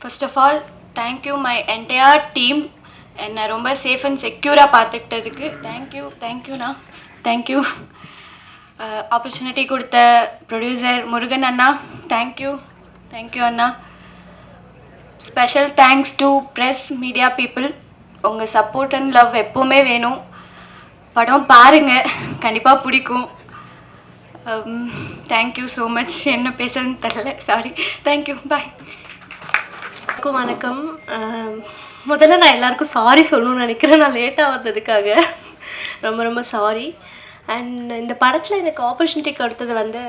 First of all thank you my entire team என்னை ரொம்ப safe and செக்யூராக பார்த்துக்கிட்டதுக்கு தேங்க்யூ தேங்க்யூண்ணா தேங்க்யூ ஆப்பர்ச்சுனிட்டி கொடுத்த ப்ரொடியூசர் முருகன் அண்ணா. Thank you thank you Anna. Special thanks to press media people உங்கள் சப்போர்ட் அண்ட் லவ் எப்போவுமே வேணும். படம் பாருங்கள் கண்டிப்பாக பிடிக்கும். தேங்க்யூ ஸோ மச் என்ன பேசுறதுன்னு தெரில சாரி தேங்க்யூ பாய் எல்லாருக்கும் வணக்கம். Um, முதல்ல நான் எல்லாருக்கும் சாரி சொல்லணும்னு நினைக்கிறேன். நான் லேட்டாக வந்ததுக்காக. ரொம்ப ரொம்ப சாரி அண்ட் இந்த படத்தில் எனக்கு ஆப்பர்ச்சுனிட்டி கொடுத்தது வந்து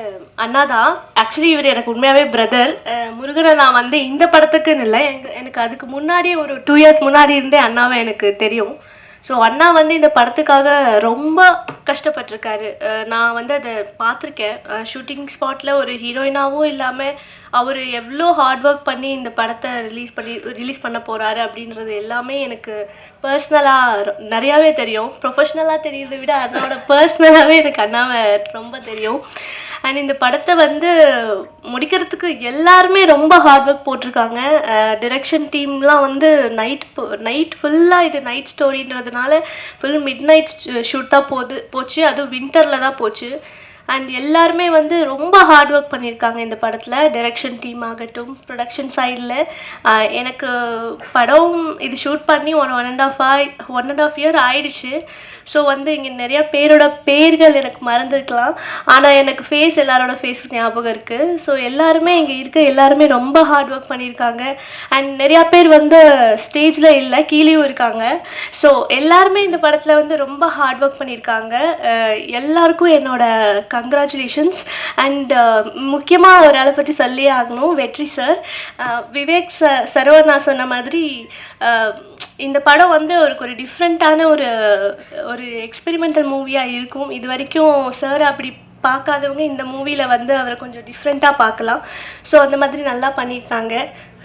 அண்ணா தான் ஆக்சுவலி இவர் எனக்கு உண்மையாகவே பிரதர் முருகனை நான் வந்து இந்த படத்துக்குன்னு இல்லை. எங்க எனக்கு அதுக்கு முன்னாடியே ஒரு டூ இயர்ஸ் முன்னாடி இருந்தே அண்ணாவை எனக்கு தெரியும். ஸோ அண்ணா வந்து இந்த படத்துக்காக ரொம்ப கஷ்டப்பட்டிருக்காரு. நான் வந்து அதை பார்த்துருக்கேன். ஷூட்டிங் ஸ்பாட்டில் ஒரு ஹீரோயினாகவும் இல்லாமல் அவர் எவ்வளோ ஹார்ட் ஒர்க் பண்ணி இந்த படத்தை ரிலீஸ் பண்ணி ரிலீஸ் பண்ண போகிறாரு அப்படின்றது எல்லாமே எனக்கு பர்சனலாக நிறையாவே தெரியும். ப்ரொஃபஷ்னலாக தெரியுறதை விட அதோட பர்சனலாகவே எனக்கு அண்ணாவை ரொம்ப தெரியும். அண்ட் இந்த படத்தை வந்து முடிக்கிறதுக்கு எல்லாருமே ரொம்ப ஹார்ட் ஒர்க் போட்டிருக்காங்க. டிரெக்ஷன் டீம்லாம் வந்து நைட் நைட் ஃபுல்லாக இது நைட் ஸ்டோரின்றதுனால ஃபுல் மிட் நைட் ஷூட் தான் போகுது போச்சு. அதுவும் வின்டரில் தான் போச்சு. அண்ட் எல்லாருமே வந்து ரொம்ப ஹார்ட் ஒர்க் பண்ணியிருக்காங்க இந்த படத்தில். டைரக்ஷன் டீம் ஆகட்டும் ப்ரொடக்ஷன் சைடில் எனக்கு படம் இது ஷூட் பண்ணி ஒன் ஒன் அண்ட் ஆஃப் ஆய் ஒன் அண்ட் ஆஃப் இயர் ஆயிடுச்சு. ஸோ வந்து இங்கே நிறையா பேரோட பேர்கள் எனக்கு மறந்துருக்கலாம். ஆனால் எனக்கு ஃபேஸ் எல்லாரோட ஃபேஸ் ஞாபகம் இருக்குது ஸோ எல்லாருமே இங்கே இருக்க எல்லாருமே ரொம்ப ஹார்ட் ஒர்க் பண்ணியிருக்காங்க. அண்ட் நிறையா பேர் வந்து ஸ்டேஜில் இல்லை கீழேயும் இருக்காங்க. ஸோ எல்லாருமே இந்த படத்தில் வந்து ரொம்ப ஹார்ட் ஒர்க் பண்ணியிருக்காங்க. எல்லாருக்கும் என்னோட கங்க்ராச்சுலேஷன்ஸ் அண்ட் முக்கியமாக ஒரு ஆளை பற்றி சொல்லியே ஆகணும். வெற்றி சார் uh, விவேக் ச சரவணா சொன்ன மாதிரி uh, இந்த படம் வந்து ஒரு ஒரு டிஃப்ரெண்ட்டான ஒரு ஒரு எக்ஸ்பெரிமெண்டல் மூவியாக இருக்கும். இது வரைக்கும் சார் அப்படி பார்க்காதவங்க இந்த மூவியில் வந்து அவரை கொஞ்சம் டிஃப்ரெண்ட்டாக பார்க்கலாம். ஸோ அந்த மாதிரி நல்லா பண்ணியிருக்காங்க.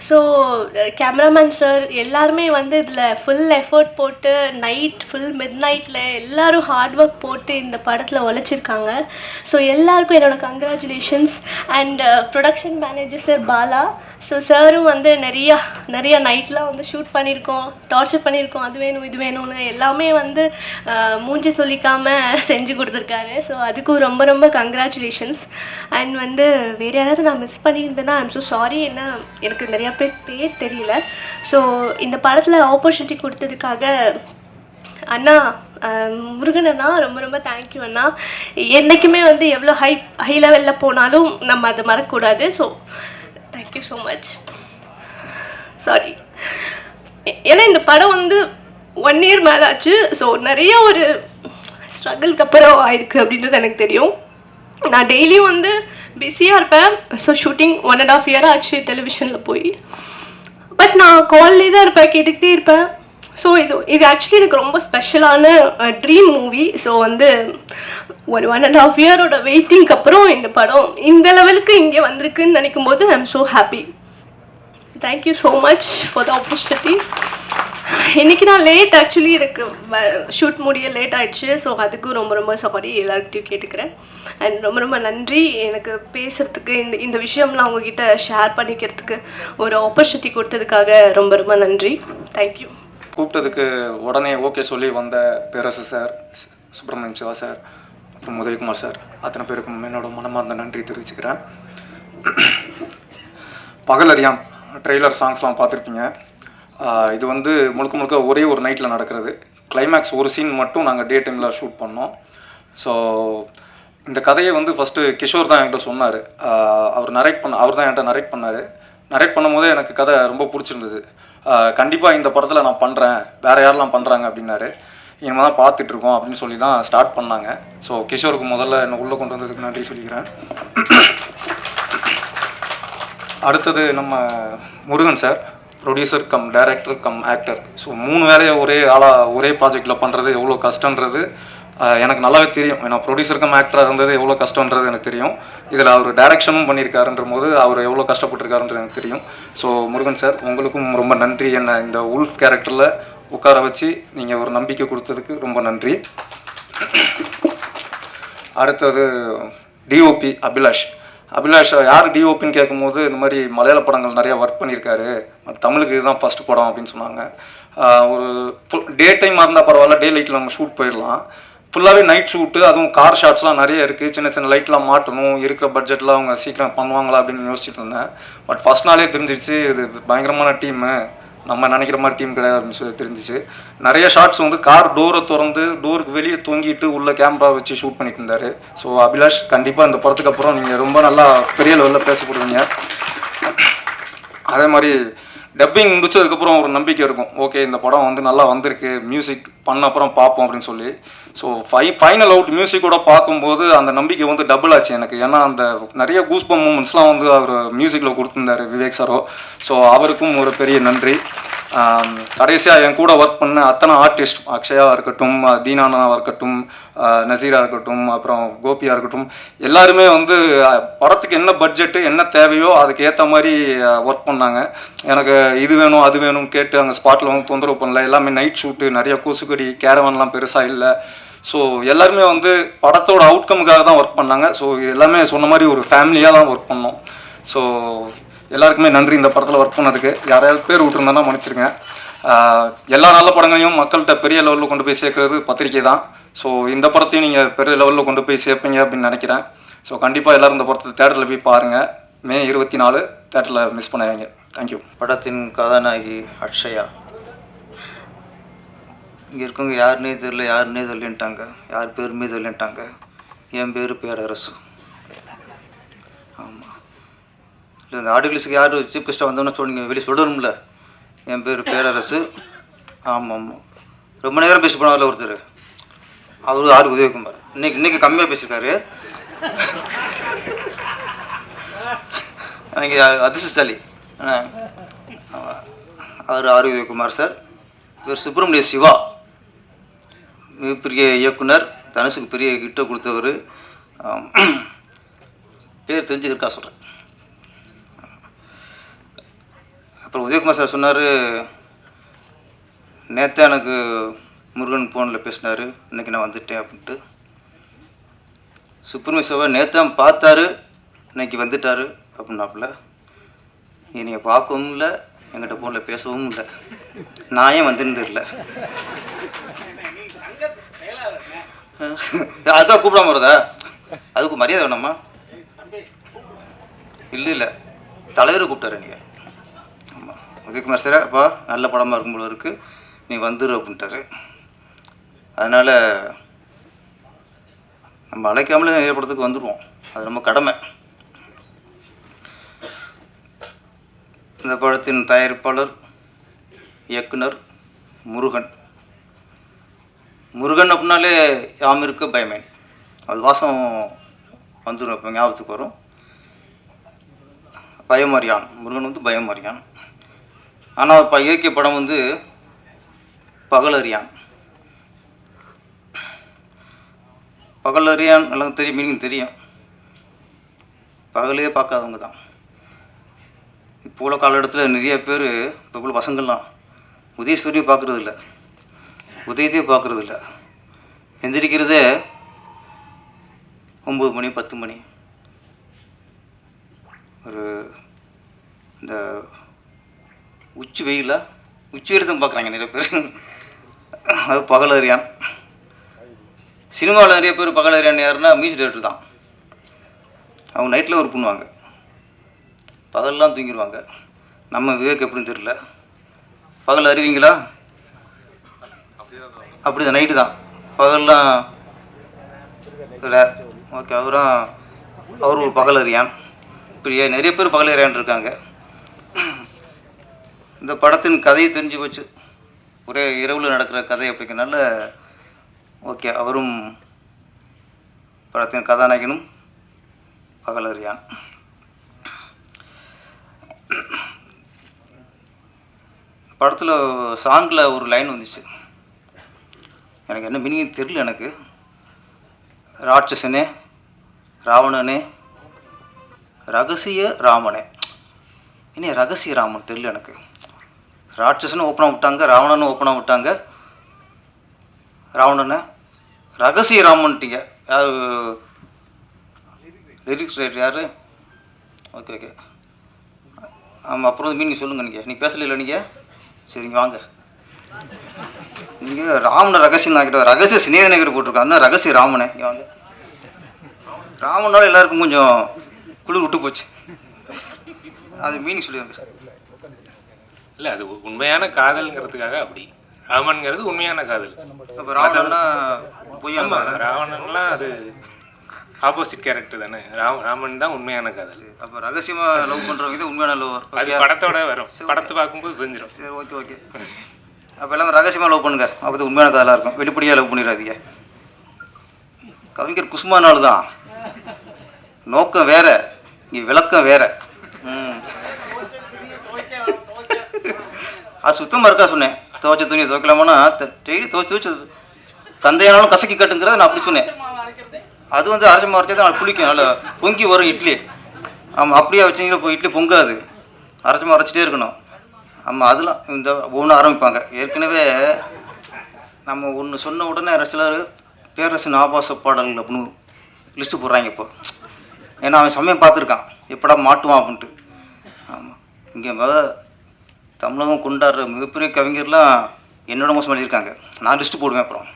ஸோ கேமராமேன் சார் எல்லாருமே வந்து இதில் ஃபுல் எஃபர்ட் போட்டு நைட் ஃபுல் மிட் நைட்டில் எல்லோரும் ஹார்ட் ஒர்க் போட்டு இந்த படத்தில் உழைச்சிருக்காங்க ஸோ எல்லாருக்கும் என்னோட congratulations and production manager sir Bala. So சாரும் வந்து நிறையா நிறையா நைட்லாம் வந்து ஷூட் பண்ணியிருக்கோம் டார்ச்சர் பண்ணியிருக்கோம். அது வேணும் இது வேணும்னு எல்லாமே வந்து uh, மூஞ்சி சொல்லிக்காமல் செஞ்சு கொடுத்துருக்காரு. ஸோ அதுக்கும் ரொம்ப ரொம்ப கங்க்ராச்சுலேஷன்ஸ் அண்ட் வந்து வேறு யாராவது நான் மிஸ் பண்ணியிருந்தேன்னா ஐம் ஸோ சாரி என்ன எனக்கு நிறையா பேர் பேர் தெரியல. ஸோ இந்த படத்தில் ஆப்பர்ச்சுனிட்டி கொடுத்ததுக்காக அண்ணா முருகன் அண்ணா ரொம்ப ரொம்ப தேங்க்யூ அண்ணா. என்றைக்குமே வந்து எவ்வளோ ஹை ஹை லெவலில் போனாலும் நம்ம அதை மறக்கக்கூடாது. So thank you so much sorry ஏன்னா இந்த படம் வந்து ஒன் இயர் மேலே ஆச்சு ஸோ நிறைய ஒரு ஸ்ட்ரகிள்க்கு அப்புறம் ஆயிருக்கு அப்படின்றது எனக்கு தெரியும். நான் டெய்லியும் வந்து பிஸியாக இருப்பேன். So shooting one and half year ஆச்சு டெலிவிஷனில் போய். பட் நான் கால்லே தான் இருப்பேன் கேட்டுக்கிட்டே இருப்பேன். ஸோ இது இது ஆக்சுவலி எனக்கு ரொம்ப ஸ்பெஷலான ட்ரீம் மூவி ஸோ வந்து ஒரு ஒன் அண்ட் ஆஃப் இயரோட வெயிட்டிங்க்கு அப்புறம் இந்த படம் இந்த லெவலுக்கு இங்கே வந்திருக்குன்னு நினைக்கும் போது I am so happy thank you so much for the opportunity இன்னைக்கு நான் லேட் ஆக்சுவலி எனக்கு ஷூட் முடிய லேட் ஆயிடுச்சு. ஸோ அதுக்கும் ரொம்ப ரொம்ப சாரி எல்லாருக்கிட்டையும் கேட்டுக்கிறேன். அண்ட் ரொம்ப ரொம்ப நன்றி. எனக்கு பேசுகிறதுக்கு இந்த இந்த விஷயம்லாம் உங்ககிட்ட ஷேர் பண்ணிக்கிறதுக்கு ஒரு ஆப்பர்ச்சுனிட்டி கொடுத்ததுக்காக ரொம்ப ரொம்ப நன்றி. தேங்க்யூ கூப்பிட்டதுக்கு உடனே ஓகே சொல்லி வந்த பேரரசு சார் சு- சுப்பிரமணியம் சிவா சார் அப்புறம் உதயகுமார் சார் அத்தனை பேருக்கும் என்னோட மனமார்ந்த நன்றி தெரிவிச்சுக்கிறேன். பகலறியாம் ட்ரெய்லர் சாங்ஸ்லாம் பார்த்துருப்பீங்க. இது வந்து முழுக்க முழுக்க ஒரே ஒரு நைட்டில் நடக்கிறது. கிளைமேக்ஸ் ஒரு சீன் மட்டும் நாங்கள் டே டைமில் ஷூட் பண்ணோம். ஸோ இந்த கதையை வந்து ஃபஸ்ட்டு கிஷோர் தான் என்கிட்ட சொன்னார். அவர் நரேட் பண்ண அவர் தான் என்கிட்ட நரேட் பண்ணார். நரேட் பண்ணும்போதே எனக்கு கதை ரொம்ப பிடிச்சிருந்தது. கண்டிப்பாக இந்த படத்தில் நான் பண்ணுறேன் வேறு யாரெல்லாம் பண்ணுறாங்க அப்படின்னாரு. இனிமேல் தான் பார்த்துட்ருக்கோம் அப்படின்னு சொல்லி தான் ஸ்டார்ட் பண்ணாங்க. ஸோ கிஷோருக்கு முதல்ல என்னை உள்ளே கொண்டு வந்ததுக்கு நன்றி சொல்லிக்கிறேன். அடுத்தது நம்ம Murugan sir. Producer cum director cum actor so மூணு வேலையை ஒரே ஆளாக ஒரே ப்ராஜெக்டில் பண்ணுறது எவ்வளோ கஷ்டன்றது எனக்கு நல்லாவே தெரியும். ஏன்னா ப்ரொடியூசர் கம் ஆக்டராக இருந்தது எவ்வளோ கஷ்டன்றது எனக்கு தெரியும். இதில் அவர் டைரக்ஷனும் பண்ணியிருக்காருன்ற போது அவர் எவ்வளோ கஷ்டப்பட்டிருக்காருன்றது எனக்கு தெரியும். ஸோ முருகன் சார் உங்களுக்கும் ரொம்ப நன்றி. என்ன இந்த உல்ஃப் கேரக்டரில் உட்கார வச்சு நீங்கள் ஒரு நம்பிக்கை கொடுத்ததுக்கு ரொம்ப நன்றி. அடுத்தது டிஓபி அபிலாஷ். அபிலாஷ் யார் டிஓபின்னு கேட்கும்போது இந்த மாதிரி மலையாள படங்கள் நிறையா ஒர்க் பண்ணியிருக்காரு. தமிழுக்கு இதுதான் ஃபர்ஸ்ட் படம் அப்படின்னு சொன்னாங்க. ஒரு ஒரு டே டைமாக இருந்தால் பரவாயில்ல டே லைட்டில் நம்ம ஷூட் போயிடலாம். ஃபுல்லாகவே நைட் ஷூட்டு அதுவும் கார் ஷாட்ஸ்லாம் நிறைய இருக்குது சின்ன சின்ன லைட்லாம் மாட்டணும். இருக்கிற பட்ஜெட்டில் அவங்க சீக்கிரம் பண்ணுவாங்களா அப்படின்னு யோசிச்சுட்டு இருந்தேன். பட் ஃபஸ்ட் நாளே தெரிஞ்சிருச்சு இது பயங்கரமான டீமு நம்ம நினைக்கிற மாதிரி டீம் கிடையாது அப்படின்னு சொல்லி தெரிஞ்சிச்சு. நிறைய ஷாட்ஸ் வந்து கார் டோரை திறந்து டோருக்கு வெளியே தூங்கிட்டு உள்ள கேமரா வச்சு ஷூட் பண்ணிட்டு இருந்தார். ஸோ அபிலாஷ் கண்டிப்பாக இந்த படத்துக்கு அப்புறம் நீங்கள் ரொம்ப நல்லா பெரிய லெவலில் பேசப்படுவீங்க அதே மாதிரி டப்பிங் முடிச்சதுக்கப்புறம் ஒரு நம்பிக்கை இருக்கும். ஓகே இந்த படம் வந்து நல்லா வந்திருக்கு. மியூசிக் பண்ண அப்புறம் பார்ப்போம் அப்படின்னு சொல்லி. ஸோ ஃபை ஃபைனல் அவுட் மியூசிக்கோட பார்க்கும்போது அந்த நம்பிக்கை வந்து டபுள் ஆச்சு எனக்கு. ஏன்னா அந்த நிறைய கூஸ்பம் மூமெண்ட்ஸ்லாம் வந்து அவர் மியூசிக்கில் கொடுத்துருந்தாரு விவேக் சாரோ ஸோ அவருக்கும் ஒரு பெரிய நன்றி. கடைசியாக என் கூட ஒர்க் பண்ண அத்தனை ஆர்டிஸ்ட் அக்ஷயாவாக இருக்கட்டும் தீனானாவாக இருக்கட்டும் நசீராக இருக்கட்டும் அப்புறம் கோபியாக இருக்கட்டும் எல்லாருமே வந்து படத்துக்கு என்ன பட்ஜெட்டு என்ன தேவையோ அதுக்கு ஏற்ற மாதிரி ஒர்க் பண்ணாங்க. எனக்கு இது வேணும் அது வேணும் கேட்டு அங்கே ஸ்பாட்டில் வந்து தொந்தரவு பண்ணல. எல்லாமே நைட் ஷூட்டு நிறைய கூசுக்கடி கேரவன்லாம் பெருசாக இல்லை. ஸோ எல்லாருமே வந்து படத்தோட அவுட்கமுக்காக தான் ஒர்க் பண்ணாங்க. ஸோ எல்லாமே சொன்ன மாதிரி ஒரு ஃபேமிலியாக தான் ஒர்க் பண்ணோம். ஸோ எல்லாருக்குமே நன்றி இந்த படத்தில் ஒர்க் பண்ணதுக்கு. யாரையாவது பேர் விட்டுருந்தேன்னா மன்னிச்சிருங்க எல்லா நல்ல படங்களையும் மக்கள்கிட்ட பெரிய லெவலில் கொண்டு போய் சேர்க்கறது பத்திரிக்கை தான். ஸோ இந்த படத்தையும் நீங்கள் பெரிய லெவலில் கொண்டு போய் சேர்ப்பீங்க அப்படின்னு நினைக்கிறேன். ஸோ கண்டிப்பாக எல்லாரும் இந்த படத்தை தேட்டரில் போய் பாருங்கள் மே இருபத்தி நாலு தேட்டரில் மிஸ் பண்ணாங்க தேங்க்யூ படத்தின் கதாநாயகி அக்ஷயா. இங்கே இருக்கவங்க யாருன்னே தெரில யாருன்னே தெரியலன்ட்டாங்க. யார் பேருமே சொல்லிட்டாங்க என் பேர் பேரரசு ஆமாம் இல்லை இந்த ஆர்டிகல்ஸுக்கு யார் சீஃப் கெஸ்ட்டாக வந்தோம்னா சொன்னீங்க வெளியே சொல்லணும்ல. என் பேர் பேரரசு ஆமாம் ஆமாம் ரொம்ப நேரம் பேசி போனார்ல ஒருத்தர். அவரு ஆறு உதயகுமார். இன்னைக்கு இன்னைக்கு கம்மியாக பேசியிருக்காரு அன்னைக்கு அதிர்ஷ்டசாலி. அவர் ஆர் உதயகுமார் சார். இவர் சுப்பிரமணிய சிவா. மிகப்பெரிய இயக்குனர் தனுஷுக்கு பெரிய கிட்ட கொடுத்தவர். பேர் தெரிஞ்சுக்கிறக்கா சொல்கிறேன் அப்புறம் உதயகுமார் சார் சொன்னார் நேற்று எனக்கு முருகன் ஃபோனில் பேசினார் இன்னைக்கு நான் வந்துட்டேன் அப்படின்ட்டு. சுப்பிரமணிய சிவா நேத்தான் பார்த்தாரு இன்னைக்கு வந்துட்டாரு அப்படின்னாப்புல. என்னைய பார்க்கவும் இல்லை என்கிட்ட ஃபோனில் பேசவும் இல்லை. நான் ஏன் வந்திருந்தது அதுதான் கூப்பிடாம வருதா அதுக்கு மரியாதை வேணாமா? இல்லை இல்லை. தலைவரை கூப்பிட்டாரு நீங்கள் ஆமாம் உதயகுமார் சார் அப்பா நல்ல படமாக இருக்கும் போல இருக்கு. நீ வந்துடு அப்படின்ட்டாரு. அதனால் நம்ம அழைக்காமலே நிறைய படத்துக்கு வந்துடுவோம் அது நம்ம கடமை. இந்த படத்தின் தயாரிப்பாளர் இயக்குனர் முருகன். முருகன் அப்படின்னாலே யாம் இருக்க பயமே அது வாசம் வந்துடும் இப்போ ஞாபகத்துக்கு வரும். பயமறியான் முருகன் வந்து பயமறியான் ஆனால் இப்போ இயக்கிய படம் வந்து பகலறியான் பகலறியான் எல்லாம் தெரியும் மீனிங் தெரியும். பகலே பார்க்காதவங்க தான். இப்போ உள்ள காலகட்டத்தில் நிறைய பேர் இப்போ உள்ள பசங்கள்லாம் உதயசூரியன் பார்க்குறது இல்லை உதயத்தையே பார்க்குறதில்ல. எந்திரிக்கிறதே ஒம்பது மணி பத்து மணி. ஒரு இந்த உச்சி வெயிலா உச்சி எடுத்து பார்க்குறாங்க நிறைய பேர். அது பகலறியான் சினிமாவில் நிறைய பேர் பகலறியான் யாருன்னா மியூசிக் டேரக்டர் தான். அவங்க நைட்டில் ஒர்க் பண்ணுவாங்க. பகல்லாம் தூங்கிடுவாங்க நம்ம விவேக் எப்படின்னு தெரியல. பகல் அறிவீங்களா? அப்படி தான் நைட்டு தான் பகல்லாம் ஓகே அவரும் அவர் ஒரு பகல் அறியான் இப்படி நிறைய பேர் பகல் அறியான் இருக்காங்க. இந்த படத்தின் கதையை தெரிஞ்சு போச்சு. ஒரே இரவில் நடக்கிற கதை அப்படிங்கிறனால ஓகே அவரும் படத்தின் கதாநாயகனும் பகல் அறியான் படத்தில் சாங்கில் ஒரு லைன் வந்துச்சு. எனக்கு என்ன மீனிங் தெரியல எனக்கு. ராட்சசனே ராவணனே ரகசிய ராமனே. இனி ரகசிய ராமன் தெரியல எனக்கு. ராட்சசனும் ஓப்பனாக விட்டாங்க ராவணனும் ஓப்பனாக விட்டாங்க. ராவணனை ரகசிய ராமன்ட்டீங்க. யார்? லிரிக்ஸ் ரைட்டர் யார்? ஓகே ஓகே ஆமாம் அப்புறம் மீனிங் சொல்லுங்கள் நீங்கள் நீ பேசல நீங்கள் சரிங்க வாங்க. நீங்கள் ராமனை ரகசியம் ஆக்கிட்ட ரகசிய சிநேகனை கிட்ட போட்டிருக்காங்க ரகசிய ராமனே? இங்கே வாங்க ராமனால எல்லாருக்கும் கொஞ்சம் குளிர் விட்டு போச்சு. அது மீனிங் சொல்லிடுங்க. இல்லை அது உண்மையான காதல்ங்கிறதுக்காக அப்படி. ராமன்ங்கிறது உண்மையான காதல். அப்போ ராவணன்னா பொய்யான ஆமா ராவணன்லாம் அது ஆப்போசிட் கேரக்டர் தானே. ராம ராமன் தான் உண்மையான காதல். அப்போ ரகசியமாக லவ் பண்ணுறவங்க இது உண்மையான லவ் அது படத்தோட வரும். படத்தை பார்க்கும்போது தெரிஞ்சிடும் சரி ஓகே ஓகே அப்போ எல்லாமே ரகசியமாக லவ் பண்ணுங்க. அப்போ உண்மையான கதெல்லாம் இருக்கும். வெளிப்படையாக லவ் பண்ணிடாதீங்க. கவிஞர் குஸ்மானால் தான். நோக்கம் வேற இங்கே விளக்கம் வேற. ம். அது சுத்தமாக இருக்கா சொன்னேன். துவைச்ச துணியை துவைக்கலாமான்னா டெய்லி துவைச்சு துவைச்சு தந்தையானாலும் கசக்கி கட்டுங்கிறத நான் அப்படி சொன்னேன். அது வந்து அரைச்சமாக அரைச்சா தான் புளிக்கும். நல்லா பொங்கி வரும் இட்லி. ஆமாம் அப்படியே வச்சிங்கன்னா இப்போ இட்லி பொங்காது. அரைச்சமாக அரைச்சிட்டே இருக்கணும். ஆமாம் அதெல்லாம் இந்த ஒவ்வொன்றும் ஆரம்பிப்பாங்க. ஏற்கனவே நம்ம ஒன்று சொன்ன உடனே சிலர் பேரரசின் ஆபாச பாடல்கள் அப்படின்னு லிஸ்ட்டு போடுறாங்க இப்போ. ஏன்னா அவன் சமயம் பார்த்துருக்கான். எப்படா மாட்டுவான் அப்படின்ட்டு. ஆமாம் இங்கே மொத தமிழகம் கொண்டாடுற மிகப்பெரிய கவிஞர்லாம் என்னோட மோசம் எழுதியிருக்காங்க நான் லிஸ்ட்டு போடுவேன் அப்புறம்.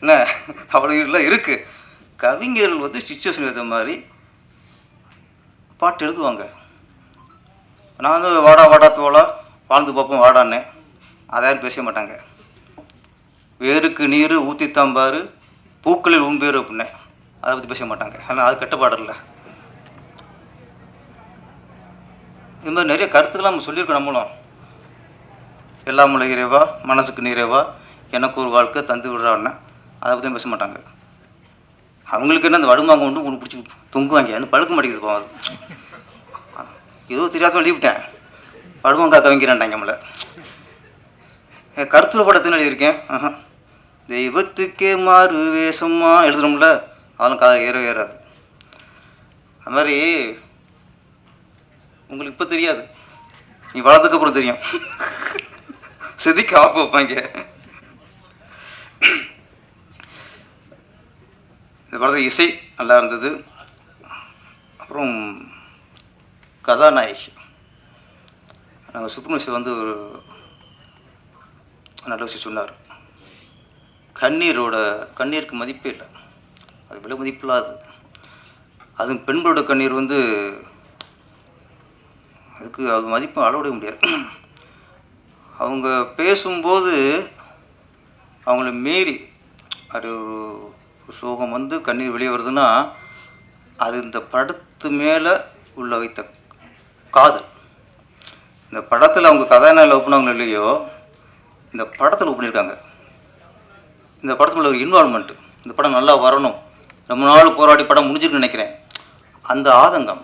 என்ன? அவ்வளோ எல்லாம் இருக்குது கவிஞர்கள் வந்து சுச்சுவேஷன் ஏற்ற மாதிரி பாட்டு எழுதுவாங்க. நான் வந்து வாடா வாடா தோளா வாழ்ந்து பார்ப்போம் வாடான்னு. அதை யாரும் பேச மாட்டாங்க. வேருக்கு நீர் ஊற்றித்தாம்பாரு பூக்களில் உம்பேறு அப்படின்னு. அதை பற்றி பேச மாட்டாங்க. ஆனால் அது கட்டுப்பாடு இல்லை. இது மாதிரி நிறைய கருத்துக்கெல்லாம் நம்ம சொல்லியிருக்கோம் நம்மளும். எல்லாம் உள்ள இறைவா மனசுக்கு நிறைவா எனக்கு ஒரு வாழ்க்கை தந்து விடுறான்னு. அதை பற்றியும் பேச மாட்டாங்க. அவங்களுக்கு என்ன அந்த வடுமாங்க ஒன்று ஒன்று பிடிச்சி தொங்குவாங்க. இன்னும் பழுக்க மாட்டேங்குது பாவம் ஏதோ தெரியாத எழுதிவிட்டேன் படுமங்கா கவிங்கிறேன்டாங்க நம்மளை. கருத்துல படத்துன்னு எழுதியிருக்கேன்? தெய்வத்துக்கே மாறு வேஷமா எழுதுறோம்ல அதெல்லாம் கதை ஏறவே ஏறாது. அது மாதிரி உங்களுக்கு இப்போ தெரியாது. நீ வளர்ந்ததுக்கு அப்புறம் தெரியும். செதுக்கி ஆப்பு வைப்பாங்க இந்த படத்தில் இசை நல்லா இருந்தது. அப்புறம் கதாநாயகி. நம்ம சுப்ரமணியம் வந்து ஒரு நல்ல விஷயம் சொன்னார். கண்ணீரோட கண்ணீருக்கு மதிப்பே இல்லை. அது விலை மதிப்பில்லாது அதுவும் பெண்களோட கண்ணீர் வந்து அதுக்கு அது மதிப்பு அளவிட முடியாது. அவங்க பேசும்போது அவங்கள மீறி அது ஒரு ஒரு சோகம் வந்து கண்ணீர் வெளியே வருதுன்னா அது இந்த படத்து மேலே உள்ள வைத்த காதல். இந்த படத்தில் அவங்க கதாநாயகன் லவ் பண்ணவங்க இல்லையோ இந்த படத்தில் லவ் பண்ணியிருக்காங்க. இந்த படத்தில் ஒரு இன்வால்மெண்ட்டு இந்த படம் நல்லா வரணும். ரொம்ப நாள் போராடி படம் முடிஞ்சிருக்குன்னு நினைக்கிறேன். அந்த ஆதங்கம்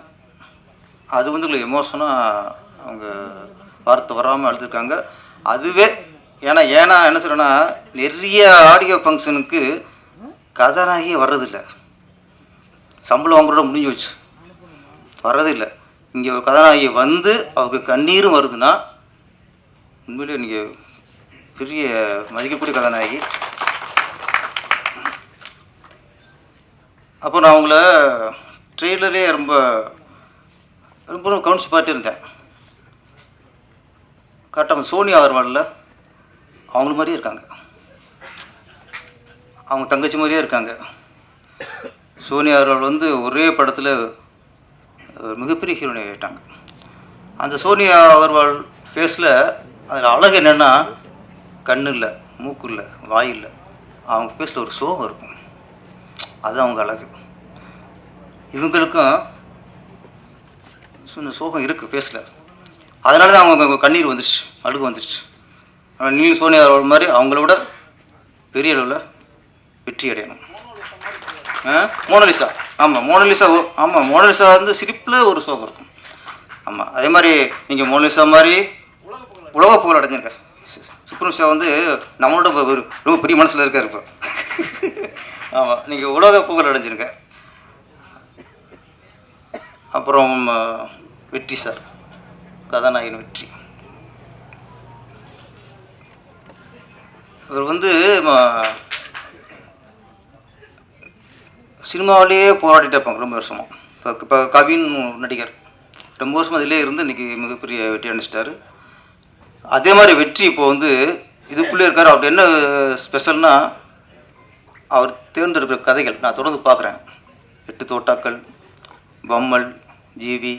அது வந்து உங்களுக்கு எமோஷனாக அவங்க வார்த்தை வராமல் அழுதுருக்காங்க அதுவே ஏன்னா ஏன்னா என்ன சொல்கிறேன்னா நிறைய ஆடியோ ஃபங்க்ஷனுக்கு கதாநாயகியே வர்றதில்லை. சம்பளம் வாங்குறத முடிஞ்சு வச்சு வர்றதில்லை. இங்கே ஒரு கதாநாயகி வந்து அவருக்கு கண்ணீரும் வருதுன்னா உண்மையிலே நீங்கள் பெரிய மதிக்கக்கூடிய கதாநாயகி. அப்போ நான் அவங்கள ட்ரெய்லரே ரொம்ப ரொம்ப கவனிச்சு பார்த்து இருந்தேன் கரெக்டாக சோனியா அகர்வாலில் அவங்கள மாதிரியே இருக்காங்க. அவங்க தங்கச்சி மாதிரியே இருக்காங்க. சோனியா அகர்வால் வந்து ஒரே படத்தில் ஒரு மிகப்பெரிய ஹீரோனி ஆகிட்டாங்க அந்த சோனியா அகர்வால் ஃபேஸில் அதில் அழகு என்னென்னா கண்ணு இல்லை மூக்கு இல்லை வாய் இல்லை அவங்க ஃபேஸில் ஒரு சோகம் இருக்கும். அது அவங்க அழகு. இவங்களுக்கும் சின்ன சோகம் இருக்குது ஃபேஸில் அதனால தான் அவங்க கண்ணீர் வந்துடுச்சு அழுகு வந்துடுச்சு ஆனால் நீ சோனியா அகர்வால் மாதிரி அவங்கள விட பெரிய அளவில் வெற்றி அடையணும். ஆ? மோனலிசா. ஆமாம் மோனலிசா ஓ- ஆமாம் மோனலிசா வந்து சிரிப்பில் ஒரு சோகம் இருக்கும். ஆமாம் அதே மாதிரி நீங்கள் மோனலிசா மாதிரி உலக புகழ் அடைஞ்சிருக்கார் சுப்ரமணியா வந்து நம்மளோட ரொம்ப பெரிய மனசில் இருக்கார் இப்போ. ஆமாம் நீங்கள் உலக புகழ் அடைஞ்சிருங்க அப்புறம் வெற்றி சார் கதாநாயகன் வெற்றி. இவர் வந்து சினிமாவிலேயே போராடிட்டு இருப்பாங்க ரொம்ப வருஷமாக இப்போ இப்போ கவின் நடிகர். ரொம்ப வருஷம் அதிலே இருந்து இன்றைக்கி மிகப்பெரிய வெற்றி அடைச்சிட்டாரு அதே மாதிரி வெற்றி இப்போ வந்து இதுக்குள்ளே இருக்கார். அவர் என்ன ஸ்பெஷல்னால் அவர் தேர்ந்தெடுக்கிற கதைகள் நான் தொடர்ந்து பார்க்குறேன். எட்டு தோட்டாக்கள் பம்மல் ஜிவி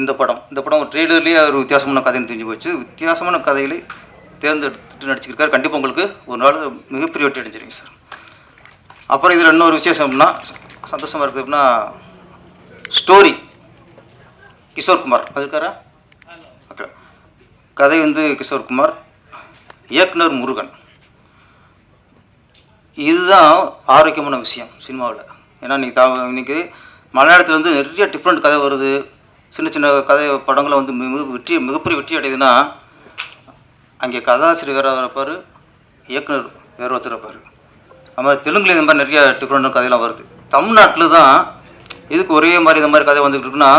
இந்த படம். இந்த படம் ஒரு ட்ரெய்லர்லேயே ஒரு வித்தியாசமான கதைன்னு தெரிஞ்சு போச்சு. வித்தியாசமான கதைகளை தேர்ந்தெடுத்துட்டு நடிச்சிருக்காரு. கண்டிப்பாக உங்களுக்கு ஒரு நாள் மிகப்பெரிய வெற்றி அடைஞ்சிருங்க சார். அப்புறம் இதில் இன்னொரு விசேஷம்னா சந்தோஷமாக இருக்குது அப்படின்னா ஸ்டோரி கிஷோர் குமார் அது இருக்காரா ஓகே. கதை வந்து கிஷோர் குமார் இயக்குனர் முருகன். இதுதான் ஆரோக்கியமான விஷயம் சினிமாவில். ஏன்னா இன்றைக்கி தா இன்னைக்கு மலையாளத்தில் வந்து நிறைய டிஃப்ரெண்ட் கதை வருது. சின்ன சின்ன கதை படங்களை வந்து மிக வெற்றி மிகப்பெரிய வெற்றி அடையுதுன்னா அங்கே கதாசிரியர் வேறு இருப்பார் இயக்குனர் வேறு ஒருத்தர் இருப்பார். நம்ம தெலுங்குல இந்த மாதிரி நிறைய டிஃப்ரெண்ட் கதையெல்லாம் வருது. தமிழ்நாட்டில் தான் இதுக்கு ஒரே மாதிரி இந்த மாதிரி கதை வந்துக்கிட்டு இருக்குன்னா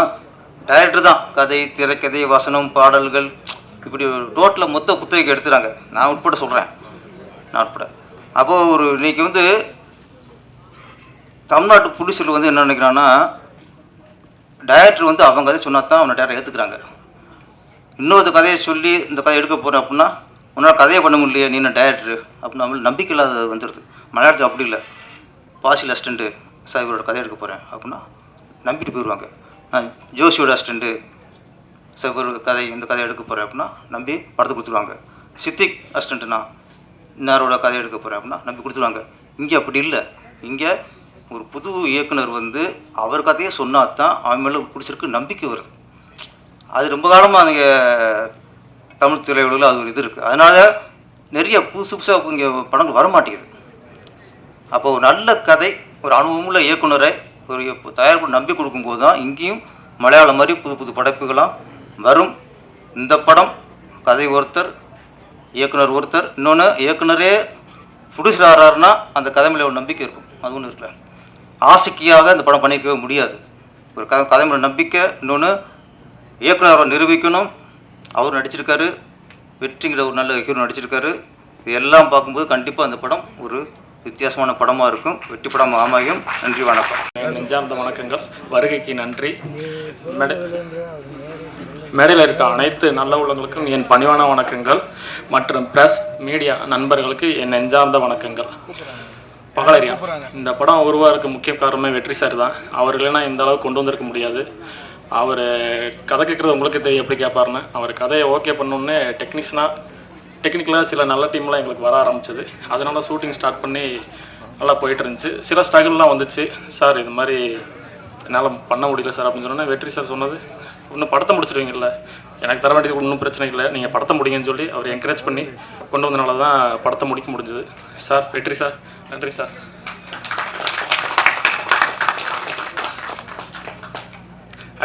டைரக்டர் தான். கதை திரைக்கதை வசனம் பாடல்கள் இப்படி டோட்டலாக மொத்த குத்தகைக்கு எடுத்துறாங்க நான் உட்பட சொல்கிறேன் நான் உட்பட. அப்போது ஒரு இன்னைக்கு வந்து தமிழ்நாட்டு புலிசில் வந்து என்ன நினைக்கிறான்னா டைரக்டர் வந்து அவங்க கதை சொன்னா தான் அவனை டேரக்டர் ஏற்றுக்கிறாங்க இன்னொரு கதையை சொல்லி இந்த கதை எடுக்க போகிறேன் அப்படின்னா உன்னால் கதையை பண்ண முடியலையே நீ என்ன டேரக்டர் அப்படின்னு நம்மளுக்கு நம்பிக்கை இல்லாத வந்துடுது மலையாளத்தில் அப்படி இல்லை. பாசியில் அஸ்டண்ட்டு சார் இவரோட கதை எடுக்க போகிறேன் அப்படின்னா நம்பிட்டு போயிடுவாங்க. நான் ஜோஷியோட அஸ்டண்ட்டு சார் இவரோட கதை இந்த கதை எடுக்க போகிறேன் அப்படின்னா நம்பி படத்தை கொடுத்துருவாங்க. சித்திக் அஸ்டண்ட்டுனா இன்னாரோட கதை எடுக்க போகிறேன் அப்படின்னா நம்பி கொடுத்துருவாங்க. இங்கே அப்படி இல்லை. இங்கே ஒரு புது இயக்குனர் வந்து அவர் கதையை சொன்னால் தான் அவன் மேலே பிடிச்சிருக்கு நம்பிக்கை வருது. அது ரொம்ப காலமாக அங்கே தமிழ் திரையுலகில் அது ஒரு இது இருக்குது அதனால நிறைய புதுசு புதுசாக இங்கே படங்கள் வர மாட்டேங்குது அப்போ ஒரு நல்ல கதை ஒரு அனுபவமுள்ள இயக்குனரை ஒரு தயாரிப்பு நம்பி கொடுக்கும்போது தான் இங்கேயும் மலையாளம் மாதிரி புது புது படைப்புகளாம் வரும். இந்த படம் கதை ஒருத்தர் இயக்குனர் ஒருத்தர் இன்னொன்று இயக்குனரே ப்ரொடியூசர் அந்த கதை மேலே ஒரு நம்பிக்கை இருக்கும். அது ஒன்று இருக்கல ஆசைக்கியாக இந்த படம் பண்ணிக்கவே முடியாது. ஒரு கதை கதை மேலே நம்பிக்கை இன்னொன்று இயக்குனர் அவரை நிரூபிக்கணும். அவர் நடிச்சிருக்காரு. வெற்றிங்கிற ஒரு நல்ல ஹீரோ நடிச்சிருக்காரு. இது எல்லாம் பார்க்கும்போது கண்டிப்பாக அந்த படம் ஒரு வித்தியாசமான படமாக இருக்கும். வெற்றி படம் அமையும் நன்றி வணக்கம். என் நெஞ்சார்ந்த வணக்கங்கள். வருகைக்கு நன்றி. மேடையில் இருக்க அனைத்து நல்ல உள்ளங்களுக்கும் என் பணிவான வணக்கங்கள். மற்றும் ப்ரெஸ் மீடியா நண்பர்களுக்கு என் நெஞ்சார்ந்த வணக்கங்கள். பகலரியா இந்த படம் உருவாருக்கு முக்கிய காரணமே வெற்றி சார் தான். அவர் இல்லைன்னா இந்த அளவுக்கு கொண்டு வந்திருக்க முடியாது. அவர் கதை கேட்குறது உங்களுக்கு தெரியும் எப்படி கேட்பாருன்னு. அவர் கதையை ஓகே பண்ணோன்னே டெக்னீஷியனாக டெக்னிக்கலாக சில நல்ல டீம்லாம் எங்களுக்கு வர ஆரம்பிச்சது. அதனால ஷூட்டிங் ஸ்டார்ட் பண்ணி நல்லா போயிட்டு இருந்துச்சு. சில ஸ்ட்ரகிள்லாம் வந்துச்சு. சார் இது மாதிரி என்னால் பண்ண முடியல சார் அப்படின்னு சொன்னோன்னே வெற்றி சார் சொன்னது இன்னும் படத்தை முடிச்சிருவீங்கல்ல. எனக்கு தர வேண்டியது ஒன்றும் பிரச்சனை இல்லை. நீங்கள் படத்தை முடிங்கன்னு சொல்லி அவர் என்கரேஜ் பண்ணி கொண்டு வந்தனால தான் படத்தை முடிக்க முடிஞ்சது. சார் வெற்றி சார். நன்றி சார்.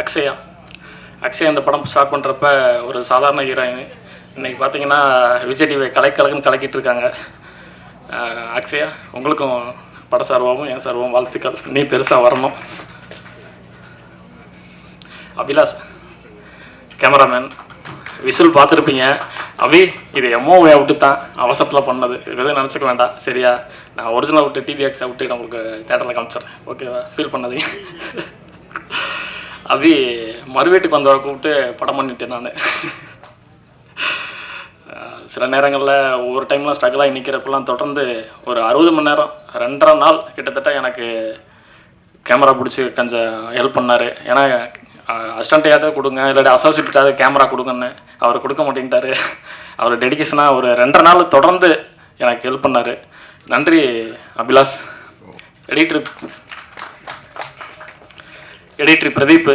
அக்ஷயா. அக்ஷயா இந்த படம் ஸ்டார்ட் பண்ணுறப்ப ஒரு சாதாரண ஹீரோயின் இன்னைக்கு பார்த்தீங்கன்னா விஜய் டிவி கலைக்கலகன்னு கலக்கிட்டு இருக்காங்க. அக்ஷயா உங்களுக்கும் பட சார்பாகவும் என் சார்பாகவும் வாழ்த்துக்கள். நீ பெருசாக வரணும். அபிலாஷ் கேமராமேன் விசில் பார்த்துருப்பீங்க. அபி இது எம்ஓவை அவுட்டு தான் அவசரத்தில் பண்ணது. இது எதுவும் நினச்சிக்க வேண்டாம். சரியா? நான் ஒரிஜினல் விட்டு டிவிஎக்ஸை அவுட்டு நான் உங்களுக்கு தேட்டரில் காமிச்சிடுறேன். ஓகேவா ஃபீல் பண்ணாதீங்க. அபி மறுவீட்டுக்கு வந்தவரை கூப்பிட்டு படம் பண்ணிட்டேன் நான். சில நேரங்களில் ஒவ்வொரு டைம்லாம் ஸ்ட்ரகிள் நிற்கிறப்பெல்லாம் தொடர்ந்து ஒரு அறுபது மணி நேரம் ரெண்டரை நாள் கிட்டத்தட்ட எனக்கு கேமரா பிடிச்சி கொஞ்சம் ஹெல்ப் பண்ணார். ஏன்னா அசிஸ்டண்ட்டையாவது கொடுங்க இல்லாட்டி அசோசியேட்டாவது கேமரா கொடுங்கன்னு அவர் கொடுக்க மாட்டேங்கிட்டாரு அவர் டெடிகேஷனாக ஒரு ரெண்டரை நாள் தொடர்ந்து எனக்கு ஹெல்ப் பண்ணார். நன்றி அபிலாஷ். Editor editor Pradeep.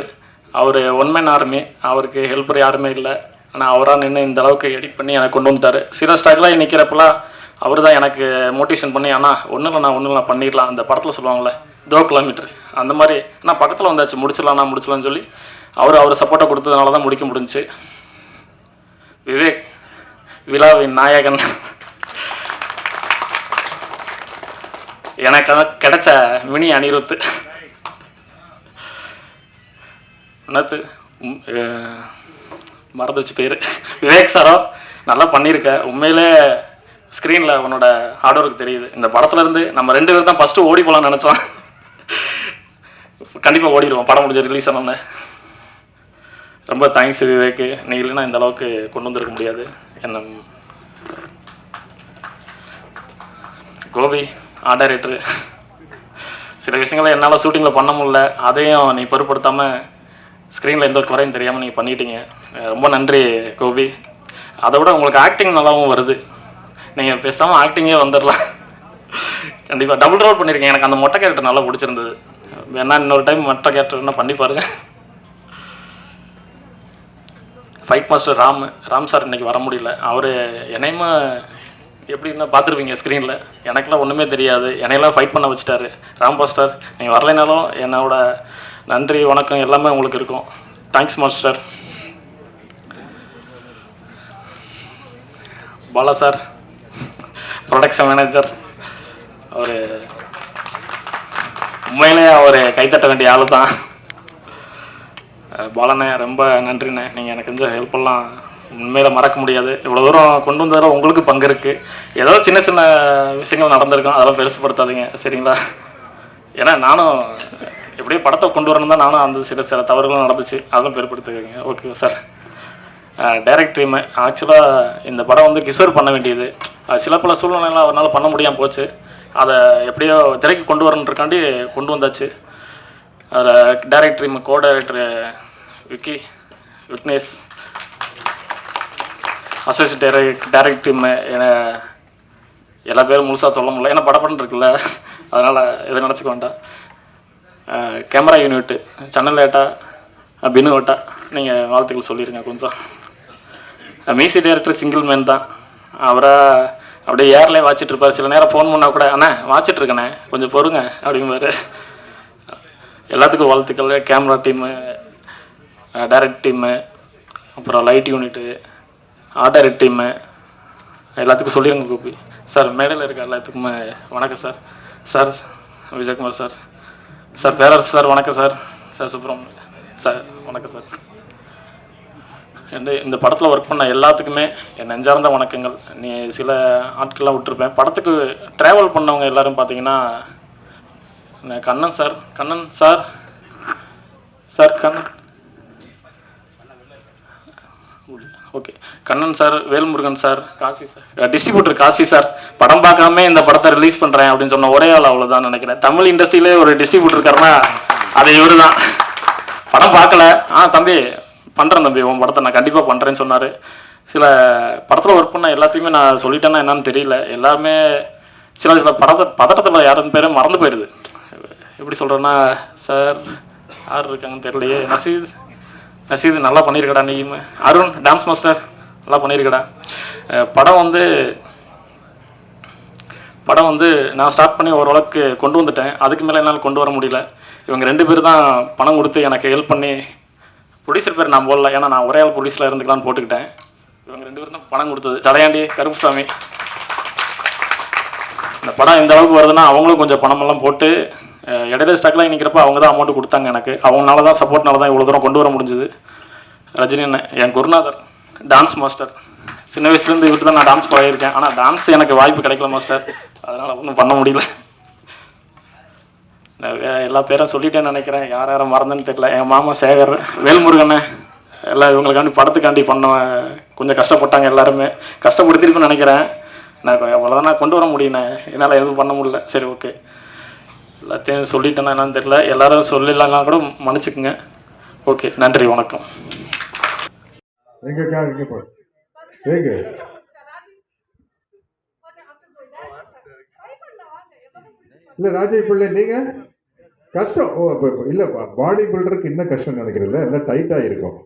அவர் ஒன்மேன் ஆர்மி அவருக்கு ஹெல்ப்பர் யாருமே இல்லை. ஆனால் அவராக நின்று இந்த அளவுக்கு எடிட் பண்ணி எனக்கு கொண்டு வந்துட்டார். சில ஸ்டாக்லாம் நிற்கிறப்பெல்லாம் அவர் தான் எனக்கு மோட்டிவேஷன் பண்ணி ஆனால் ஒன்றும் இல்லை நான் ஒன்றும் இல்லை பண்ணிடலாம். அந்த படத்தில் சொல்லுவாங்கள்ல தோ கிலோமீட்டர் அந்த மாதிரி அண்ணா பக்கத்தில் வந்தாச்சு முடிச்சிடலாம் முடிச்சிடலாம்னு சொல்லி அவர் அவர் சப்போர்ட்டை கொடுத்ததுனால தான் முடிக்க முடிஞ்சுச்சு விவேக் விழாவின் நாயகன். எனக்கு கிடைச்ச மினி அனிருத்து என்னத்து மறந்துச்சு பேர். விவேக் சாரோ நல்லா பண்ணியிருக்க. உண்மையிலே ஸ்க்ரீனில் உன்னோட ஹார்ட் ஒர்க் தெரியுது. இந்த படத்துலேருந்து நம்ம ரெண்டு பேரும் தான் ஃபஸ்ட்டு ஓடி போகலாம்னு நினச்சோம். கண்டிப்பாக ஓடிடுவோம் படம் முடிஞ்ச ரிலீஸ் ஆனால் ரொம்ப தேங்க்ஸ் விவேக். நீ இல்லைன்னா இந்த அளவுக்கு கொண்டு வந்திருக்க முடியாது. என்ன கோபி ஆடரேட்டரு சில விஷயங்களை என்னால் ஷூட்டிங்கில் பண்ண முடியல. அதையும் நீ பொருட்படுத்தாமல் ஸ்க்ரீனில் எந்த குறையும் தெரியாமல் நீங்கள் பண்ணிட்டீங்க. ரொம்ப நன்றி கோபி. அதை விட உங்களுக்கு ஆக்டிங் நல்லாவும் வருது. நீங்கள் பேசாமல் ஆக்டிங்கே வந்துடலாம் கண்டிப்பாக டபுள் ரோல் பண்ணியிருக்கேன் எனக்கு அந்த மொட்டை கேரக்டர் நல்லா பிடிச்சிருந்தது. வேணா இன்னொரு டைம் மொட்டை கேரக்டர்னா பண்ணி பாருங்கள் fight master Ram Ram sir இன்னைக்கு வர முடியல. அவர் என்னையுமா எப்படின்னா பார்த்துருப்பீங்க ஸ்க்ரீனில் எனக்கெல்லாம் ஒன்றுமே தெரியாது. என்னையெல்லாம் ஃபைட் பண்ண வச்சுட்டாரு. ராம் மாஸ்டர் நீங்கள் வரலைனாலும் என்னோட நன்றி வணக்கம் எல்லாமே உங்களுக்கு இருக்கும். Thanks master Bala sir production manager அவர் உண்மையிலே அவர் கைத்தட்ட வேண்டிய ஆள் தான். பாலண்ணே ரொம்ப நன்றிண்ணே. நீங்கள் எனக்கு கொஞ்சம் ஹெல்ப்பெல்லாம் உண்மையில் மறக்க முடியாது. இவ்வளோ தூரம் கொண்டு வந்ததில் உங்களுக்கு பங்கு இருக்குது ஏதோ சின்ன சின்ன விஷயங்கள் நடந்திருக்கும். அதெல்லாம் பெருசுப்படுத்தாதீங்க. சரிங்களா? ஏன்னா நானும் எப்படியோ படத்தை கொண்டு வரணும் தான் நானும் அந்த சில சில தவறுகளும் நடந்துச்சு. அதெல்லாம் பெருப்படுத்துக்கீங்க ஓகே சார் டைரக்ட் டீமு ஆக்சுவலாக இந்த படம் வந்து கிஷோர் பண்ண வேண்டியது. அது சில பல சூழ்நிலைகள் அவரால் பண்ண முடியாமல் போச்சு. அதை எப்படியோ திரைக்கு கொண்டு வரணுன்றக்காண்டி கொண்டு வந்தாச்சு. அதில் direct team co director Vicky Vignesh associate direct direct team எல்லா பேரும் முழுசாக சொல்ல முடியல. ஏன்னா படப்படம் இருக்குல்ல. அதனால் எதை நினச்சிக்க வேண்டாம். கேமரா யூனிட்டு சன்னல் ஏட்டா பினு ஓட்டா நீங்கள் வாழ்த்துக்கள் சொல்லிடுங்க கொஞ்சம். மியூசிக் டைரக்டர் சிங்கிள் மேன் தான். அவரை அப்படியே ஏர்லேயே வாட்சிட்டு இருப்பார். சில நேரம் ஃபோன் பண்ணால் கூட அண்ணா வாட்சிட்ருக்கண்ணே கொஞ்சம் பொறுங்க அப்படிம்பாரு. எல்லாத்துக்கும் வாழ்த்துக்கள். கேமரா டீமு டைரக்ட் டீமு அப்புறம் light unit art team team எல்லாத்துக்கும் சொல்லிடுங்க கோபி. சார் மேடையில் இருக்க எல்லாத்துக்குமே வணக்கம் sir. Sir Vijayakumar sir. Sir Perarasu sir வணக்கம் சார். சார் சுப்ரமணிய சார் வணக்கம் சார். இந்த இந்த படத்தில் ஒர்க் பண்ண எல்லாத்துக்குமே என் நெஞ்சார்ந்த வணக்கங்கள். நீ சில ஆட்கள்லாம் விட்டுருப்பேன். படத்துக்கு ட்ராவல் பண்ணவங்க எல்லாரும் பார்த்தீங்கன்னா Kannan sir. Kannan sir. Sir Kannan. Okay. Kannan sir Velmurugan sir Kasi sir. Distributor Kasi sir படம் பார்க்காம இந்த படத்தை ரிலீஸ் பண்ணுறேன் அப்படின்னு சொன்ன ஒரே ஆள் அவ்வளோதான் நினைக்கிறேன். தமிழ் இண்டஸ்ட்ரியிலே ஒரு டிஸ்ட்ரிபியூட்டர் இருக்காருன்னா அது இவரு தான் படம் பார்க்கல. ஆ தம்பி பண்ணுறேன் தம்பி உன் படத்தை நான் கண்டிப்பாக பண்ணுறேன்னு சொன்னார். சில படத்தில் ஒர்க் பண்ண எல்லாத்தையுமே நான் சொல்லிட்டேன்னா என்னன்னு தெரியல. எல்லாருமே சில சில படத்தை பதட்டத்தில் யாரும் பேரும் மறந்து போயிடுது எப்படி சொல்கிறேன்னா சார் யார் இருக்காங்கன்னு தெரியலையே. நசீத் ரசீது நல்லா பண்ணியிருக்கடா நீயும் அருண் டான்ஸ் மாஸ்டர் நல்லா பண்ணியிருக்கடா படம் வந்து படம் வந்து நான் ஸ்டார்ட் பண்ணி ஓரளவுக்கு கொண்டு வந்துட்டேன். அதுக்கு மேலே என்னால் கொண்டு வர முடியல. இவங்க ரெண்டு பேர் தான் பணம் கொடுத்து எனக்கு ஹெல்ப் பண்ணி ப்ரொடியூசர் பேர் நான் போடல. ஏன்னா நான் ஒரே ஆள் ப்ரொடியூசரில் இருந்துக்கலாம்னு போட்டுக்கிட்டேன். இவங்க ரெண்டு பேரும் தான் பணம் கொடுத்தது. சடையாண்டி கருப்புசாமி. இந்த படம் இந்த அளவுக்கு வருதுன்னா அவங்களும் கொஞ்சம் பணமெல்லாம் போட்டு இடையில ஸ்டாக்லாம் நிற்கிறப்ப அவங்க தான் அமௌண்ட் கொடுத்தாங்க எனக்கு. அவங்களால தான் சப்போர்ட்னால தான் இவ்வளோ தூரம் கொண்டு வர முடிஞ்சுது. ரஜினி அண்ணன் என் குருநாதர் டான்ஸ் மாஸ்டர் சின்ன வயசுலேருந்து இவர்கிட்ட தான் நான் டான்ஸ் பழகிருக்கேன் ஆனால் டான்ஸ் எனக்கு வாய்ப்பு கிடைக்கல மாஸ்டர் அதனால் ஒன்றும் பண்ண முடியல. நான் எல்லா பேரும் சொல்லிட்டேன்னு நினைக்கிறேன். யார் யாரை மறந்தேன்னு தெரியல. என் மாமா சேகர் வேல்முருகண்ணே எல்லாம் இவங்களுக்காண்டி படத்துக்காண்டி பண்ண கொஞ்சம் கஷ்டப்பட்டாங்க எல்லாருமே. கஷ்டப்படுத்திருக்குன்னு நினைக்கிறேன். நான் கொ- அவ்வளோதான் நான் கொண்டு வர முடியுண்ணே என்னால் எதுவும் பண்ண முடியல. சரி ஓகே எல்லாத்தையும் சொல்லிட்டேன்னா என்னன்னு தெரியல. எல்லாரும் சொல்லலைன்னா கூட மன்னிச்சுக்குங்க. ஓகே நன்றி வணக்கம். எங்கே கார் எங்கே போய் எங்கே? இல்லை ராஜேஷ் பிள்ளை நீங்கள் கஷ்டம். ஓ இல்லை பாடி பில்டருக்கு இன்னும் கஷ்டம் நினைக்கிறீங்களா எல்லாம் டைட்டாக இருக்கும்.